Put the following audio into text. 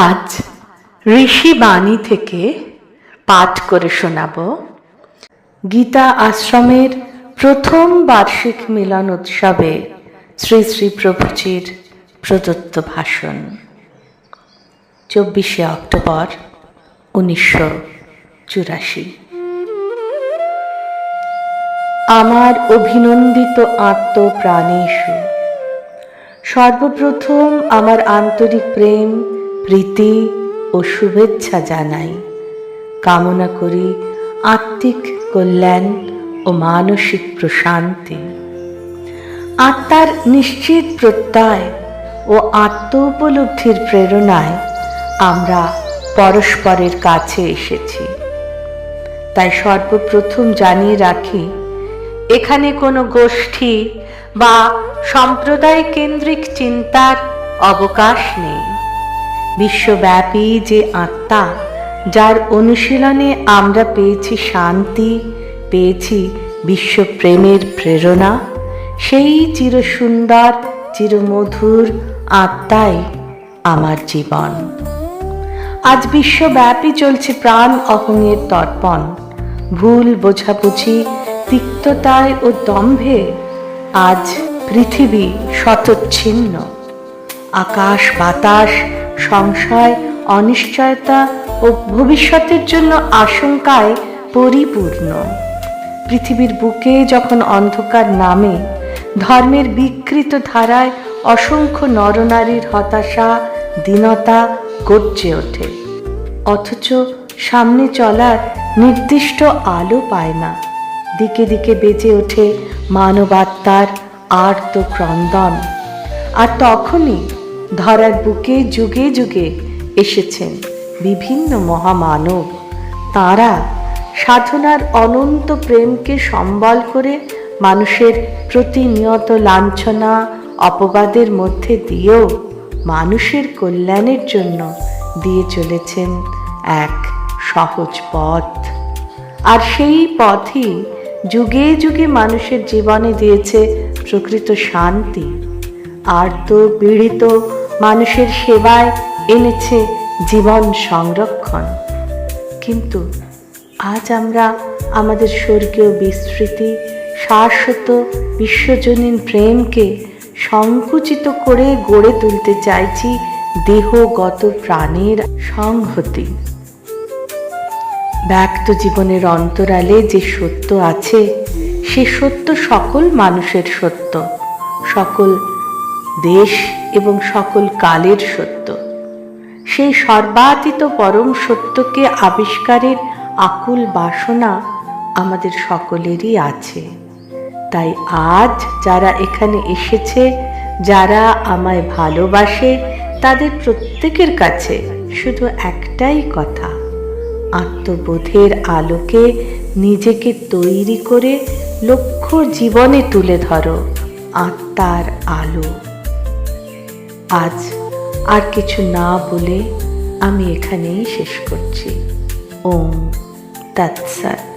আজ ঋষি বাণী থেকে পাঠ করে শোনাব। গীতা আশ্রমের প্রথম বার্ষিক মিলন উৎসবে শ্রী শ্রী প্রভুজির প্রদত্ত ভাষণ। চব্বিশে অক্টোবর উনিশশো চুরাশি। আমার অভিনন্দিত আত্মপ্রাণেষু, সর্বপ্রথম আমার আন্তরিক প্রেম প্রীতি ও শুভেচ্ছা জানাই। কামনা করি আত্মিক কল্যাণ ও মানসিক প্রশান্তি। আত্মার নিশ্চিত প্রত্যয় ও আত্ম উপলব্ধির প্রেরণায় আমরা পরস্পরের কাছে এসেছি। তাই সর্বপ্রথম জানিয়ে রাখি, এখানে কোনো গোষ্ঠী বা সম্প্রদায় কেন্দ্রিক চিন্তার অবকাশ নেই। বিশ্বব্যাপী যে আত্মা, যার অনুশীলনে আমরা পেয়েছি শান্তি, পেয়েছি বিশ্বপ্রেমের প্রেরণা, সেই চিরসুন্দর, চিরমধুর আত্মাই আমার জীবন। আজ বিশ্বব্যাপী চলছে প্রাণ অহংয়ের তর্পণ। ভুল বোঝাবুঝি, তিক্ততায় ও দম্ভে আজ পৃথিবী শতচ্ছিন্ন। আকাশ বাতাস সংশয়, অনিশ্চয়তা ও ভবিষ্যতের জন্য আশঙ্কায় পরিপূর্ণ। পৃথিবীর বুকে যখন অন্ধকার নামে, ধর্মের বিকৃত ধারায় অসংখ্য নরনারীর হতাশা, দীনতা গর্জে ওঠে। অথচ সামনে চলার নির্দিষ্ট আলো পায় না। দিকে দিকে বেজে ওঠে মানবাত্মার আর্ত ক্রন্দন আর তখনই ধরার বুকে যুগে যুগে এসেছেন বিভিন্ন মহামানব। তারা সাধনার অনন্ত প্রেমকে সম্বল করে মানুষের প্রতিনিয়ত লাঞ্ছনা, অপবাদের মধ্যে দিয়েও মানুষের কল্যাণের জন্য দিয়ে চলেছেন এক সহজ পথ। আর সেই পথই যুগে যুগে মানুষের জীবনে দিয়েছে প্রকৃত শান্তি। আর্ত পীড়িত মানুষের সেবায় এনেছে জীবন সংরক্ষণ। কিন্তু আজ আমরা আমাদের স্বর্গীয় বিস্মৃতি শাশ্বত বিশ্বজনীন প্রেমকে সংকুচিত করে গড়ে তুলতে চাইছি দেহগত প্রাণের সংহতি। ব্যক্ত জীবনের অন্তরালে যে সত্য আছে, সে সত্য সকল মানুষের সত্য। সকল দেশ এবং সকল কালের সত্য। সেই সর্বাতীত পরম সত্যকে আবিষ্কারের আকুল বাসনা আমাদের সকলেরই আছে। তাই আজ যারা এখানে এসেছে, যারা আমায় ভালোবাসে, তাদের প্রত্যেকের কাছে শুধু একটাই কথা, আত্মবোধের আলোকে নিজেকে তৈরি করে লক্ষ্য জীবনে তুলে ধরো আত্মার আলো। আজ আর কিছু না বলে আমি এখানেই শেষ করছি। ওম তৎসৎ।